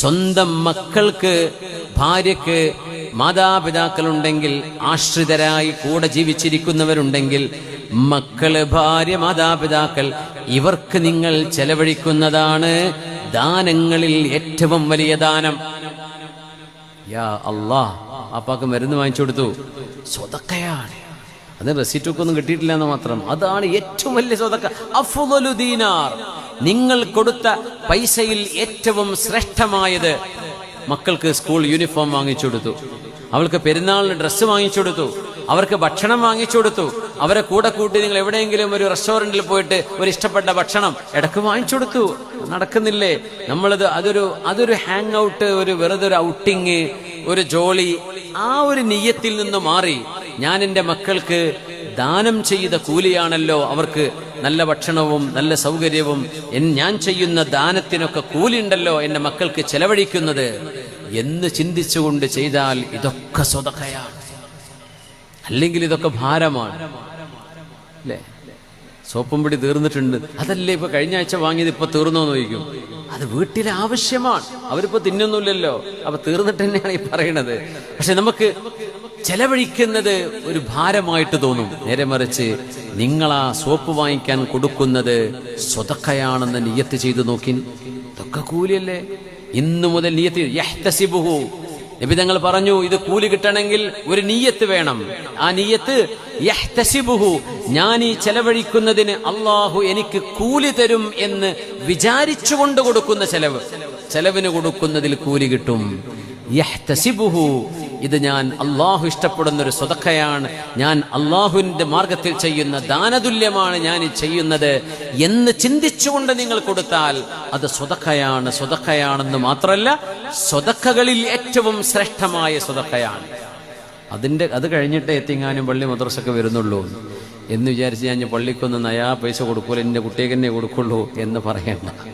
സ്വന്തം മക്കൾക്ക് ഭാര്യക്ക് മാതാപിതാക്കളുണ്ടെങ്കിൽ ആശ്രിതരായി കൂടെ ജീവിച്ചിരിക്കുന്നവരുണ്ടെങ്കിൽ മക്കൾ ഭാര്യ മാതാപിതാക്കൾ ഇവർക്ക് നിങ്ങൾ ചെലവഴിക്കുന്നതാണ് ദാനങ്ങളിൽ ഏറ്റവും വലിയ ദാനം. യാ അള്ളാ അപ്പാക്ക് മരുന്ന് വാങ്ങിച്ചു കൊടുത്തു. സ്വതക്കയാണ്. അത് റെസിറ്റൊക്കെ ഒന്നും കിട്ടിയിട്ടില്ല എന്ന് മാത്രം. അതാണ് ഏറ്റവും വലിയ സ്വതക്ക. അഫ്ളലു ദീനാർ. നിങ്ങൾ കൊടുത്ത പൈസയിൽ ഏറ്റവും ശ്രേഷ്ഠമായത് മക്കൾക്ക് സ്കൂൾ യൂണിഫോം വാങ്ങിച്ചു കൊടുത്തു. അവൾക്ക് പെരുന്നാളിന് ഡ്രസ്സ് വാങ്ങിച്ചു കൊടുത്തു. അവർക്ക് ഭക്ഷണം വാങ്ങിച്ചു കൊടുത്തു. അവരെ കൂടെ കൂട്ടി നിങ്ങൾ എവിടെയെങ്കിലും ഒരു റെസ്റ്റോറന്റിൽ പോയിട്ട് ഒരു ഇഷ്ടപ്പെട്ട ഭക്ഷണം ഇടയ്ക്ക് വാങ്ങിച്ചു കൊടുത്തു. നടക്കുന്നില്ലേ? നമ്മളത് അതൊരു അതൊരു ഹാങ് ഔട്ട് ഒരു വെറുതെ ഒരു ഔട്ടിങ് ഒരു ജോളി ആ ഒരു നീയത്തിൽ നിന്ന് മാറി. ഞാൻ എന്റെ മക്കൾക്ക് ദാനം ചെയ്ത കൂലിയാണല്ലോ അവർക്ക് നല്ല ഭക്ഷണവും നല്ല സൗകര്യവും ഞാൻ ചെയ്യുന്ന ദാനത്തിനൊക്കെ കൂലിയുണ്ടല്ലോ എന്റെ മക്കൾക്ക് ചെലവഴിക്കുന്നത് എന്ന് ചിന്തിച്ചുകൊണ്ട് ചെയ്താൽ ഇതൊക്കെ സ്വതക്കയാണ്. അല്ലെങ്കിൽ ഇതൊക്കെ ഭാരമാണ്. അല്ലേ? സോപ്പും പിടി തീർന്നിട്ടുണ്ട്. അതല്ലേ ഇപ്പൊ കഴിഞ്ഞ ആഴ്ച വാങ്ങിയത് ഇപ്പൊ തീർന്നോ എന്ന് ചോദിക്കും. അത് വീട്ടിലെ ആവശ്യമാണ് അവരിപ്പോ തിന്നൊന്നുമില്ലല്ലോ അപ്പൊ തീർന്നിട്ട് തന്നെയാണ് ഈ പറയണത്. പക്ഷെ നമുക്ക് ചെലവഴിക്കുന്നത് ഒരു ഭാരമായിട്ട് തോന്നും. നേരെ മറിച്ച് നിങ്ങൾ ആ സോപ്പ് വാങ്ങിക്കാൻ കൊടുക്കുന്നത് സ്വതക്കയാണെന്ന് നിയത്ത് ചെയ്തു നോക്കി ഇതൊക്കെ കൂലിയല്ലേ? ഇന്നു മുതൽ നിയത്ത് നബി തങ്ങൾ പറഞ്ഞു ഇത് കൂലി കിട്ടണമെങ്കിൽ ഒരു നീയത്ത് വേണം. ആ നീയത്ത് ഞാൻ ഈ ചെലവഴിക്കുന്നതിന് അള്ളാഹു എനിക്ക് കൂലി തരും എന്ന് വിചാരിച്ചുകൊണ്ട് കൊടുക്കുന്ന ചെലവ്. ചെലവിന് കൊടുക്കുന്നതിൽ കൂലി കിട്ടും. ഇത് ഞാൻ അള്ളാഹു ഇഷ്ടപ്പെടുന്ന ഒരു സ്വതക്കയാണ്. ഞാൻ അള്ളാഹുവിന്റെ മാർഗത്തിൽ ചെയ്യുന്ന ദാനതുല്യമാണ് ഞാൻ ചെയ്യുന്നത് എന്ന് ചിന്തിച്ചുകൊണ്ട് നിങ്ങൾ കൊടുത്താൽ അത് സ്വതക്കയാണ് സ്വതക്കയാണെന്ന് മാത്രമല്ല സ്വതക്കകളിൽ ഏറ്റവും ശ്രേഷ്ഠമായ സ്വതക്കയാണ്. അതിന്റെ അത് കഴിഞ്ഞിട്ട് എത്തിങ്ങാനും പള്ളി മദ്രസൊക്കെ വരുന്നുള്ളൂ. എന്ന് വിചാരിച്ച് ഞാൻ പള്ളിക്കൊന്ന് നയാ പൈസ കൊടുക്കൂല എന്റെ കുട്ടിയെ തന്നെ കൊടുക്കുള്ളൂ എന്ന് പറയണ്ട.